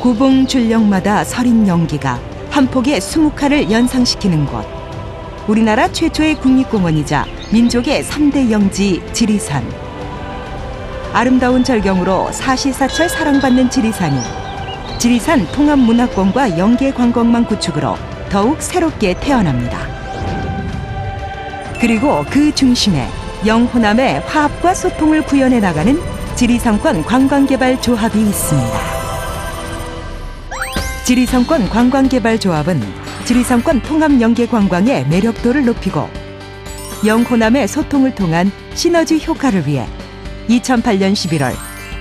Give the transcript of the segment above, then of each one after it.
고봉 줄령마다 서린 연기가 한 폭의 수묵화를 연상시키는 곳. 우리나라 최초의 국립공원이자 민족의 삼대 영지 지리산. 아름다운 절경으로 사시사철 사랑받는 지리산이 지리산 통합문화권과 연계 관광망 구축으로 더욱 새롭게 태어납니다. 그리고 그 중심에 영호남의 화합과 소통을 구현해 나가는 지리산권 관광개발 조합이 있습니다. 지리산권 관광개발조합은 지리산권 통합연계관광의 매력도를 높이고 영호남의 소통을 통한 시너지 효과를 위해 2008년 11월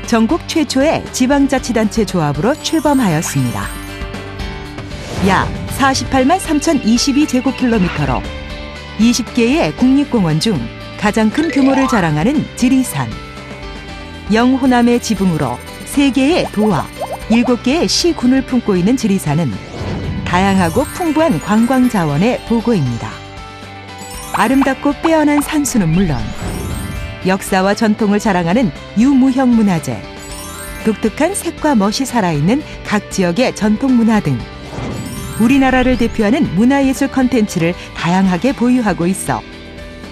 전국 최초의 지방자치단체 조합으로 출범하였습니다. 약 48만 3,022제곱킬로미터로 20개의 국립공원 중 가장 큰 규모를 자랑하는 지리산. 영호남의 지붕으로 3개의 도와 7개의 시군을 품고 있는 지리산은 다양하고 풍부한 관광 자원의 보고입니다. 아름답고 빼어난 산수는 물론 역사와 전통을 자랑하는 유무형 문화재, 독특한 색과 멋이 살아있는 각 지역의 전통 문화 등 우리나라를 대표하는 문화예술 컨텐츠를 다양하게 보유하고 있어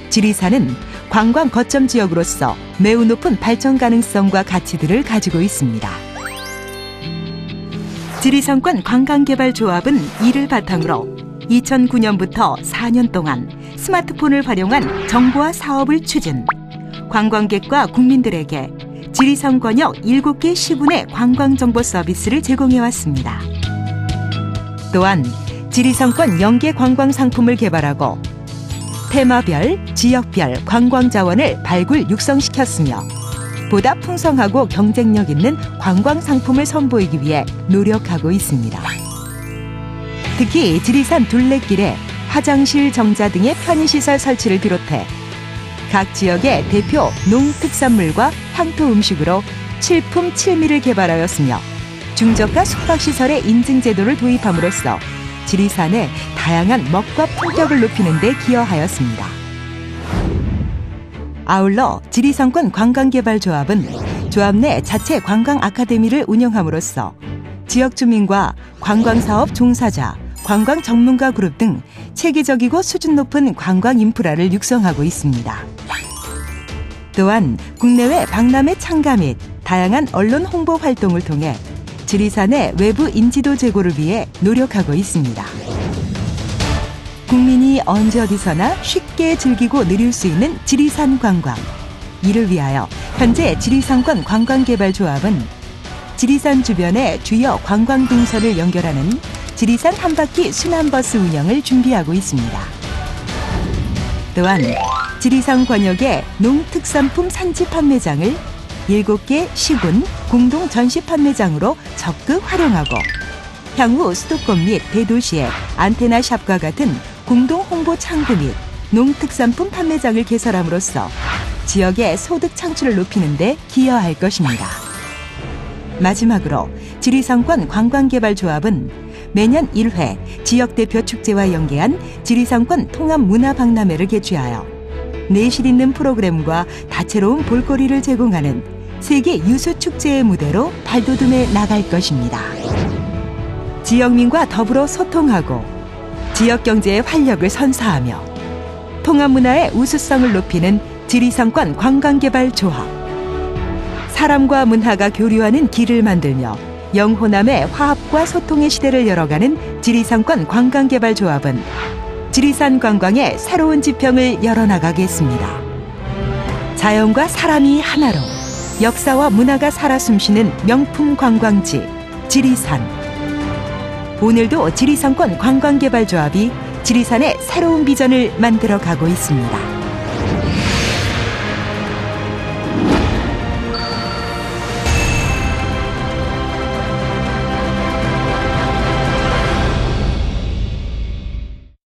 지리산은 관광 거점 지역으로서 매우 높은 발전 가능성과 가치들을 가지고 있습니다. 지리산권 관광개발조합은 이를 바탕으로 2009년부터 4년 동안 스마트폰을 활용한 정보화 사업을 추진, 관광객과 국민들에게 지리산 권역 7개 시군의 관광정보 서비스를 제공해왔습니다. 또한 지리산권 연계 관광 상품을 개발하고 테마별, 지역별 관광 자원을 발굴 육성시켰으며 보다 풍성하고 경쟁력 있는 관광 상품을 선보이기 위해 노력하고 있습니다. 특히 지리산 둘레길에 화장실, 정자 등의 편의시설 설치를 비롯해 각 지역의 대표 농특산물과 향토 음식으로 칠품 칠미를 개발하였으며 중저가 숙박시설의 인증 제도를 도입함으로써 지리산의 다양한 먹과 품격을 높이는 데 기여하였습니다. 아울러 지리산권 관광개발조합은 조합 내 자체 관광 아카데미를 운영함으로써 지역 주민과 관광사업 종사자, 관광 전문가 그룹 등 체계적이고 수준 높은 관광 인프라를 육성하고 있습니다. 또한 국내외 박람회 참가 및 다양한 언론 홍보 활동을 통해 지리산의 외부 인지도 제고를 위해 노력하고 있습니다. 국민이 언제 어디서나 쉽게 즐기고 누릴 수 있는 지리산 관광. 이를 위하여 현재 지리산권 관광개발조합은 지리산 주변의 주요 관광 동선을 연결하는 지리산 한 바퀴 순환버스 운영을 준비하고 있습니다. 또한 지리산 권역의 농특산품 산지 판매장을 7개 시군 공동 전시 판매장으로 적극 활용하고 향후 수도권 및 대도시의 안테나 샵과 같은 공동 홍보 창구 및 농특산품 판매장을 개설함으로써 지역의 소득 창출을 높이는 데 기여할 것입니다. 마지막으로 지리산권 관광개발조합은 매년 1회 지역 대표 축제와 연계한 지리산권 통합 문화 박람회를 개최하여 내실 있는 프로그램과 다채로운 볼거리를 제공하는 세계 유수 축제의 무대로 발돋움해 나갈 것입니다. 지역민과 더불어 소통하고 지역 경제의 활력을 선사하며 통합 문화의 우수성을 높이는 지리산권 관광개발 조합. 사람과 문화가 교류하는 길을 만들며 영호남의 화합과 소통의 시대를 열어가는 지리산권 관광개발 조합은 지리산 관광의 새로운 지평을 열어나가겠습니다. 자연과 사람이 하나로 역사와 문화가 살아 숨쉬는 명품 관광지 지리산. 오늘도 지리산권 관광개발조합이 지리산의 새로운 비전을 만들어 가고 있습니다.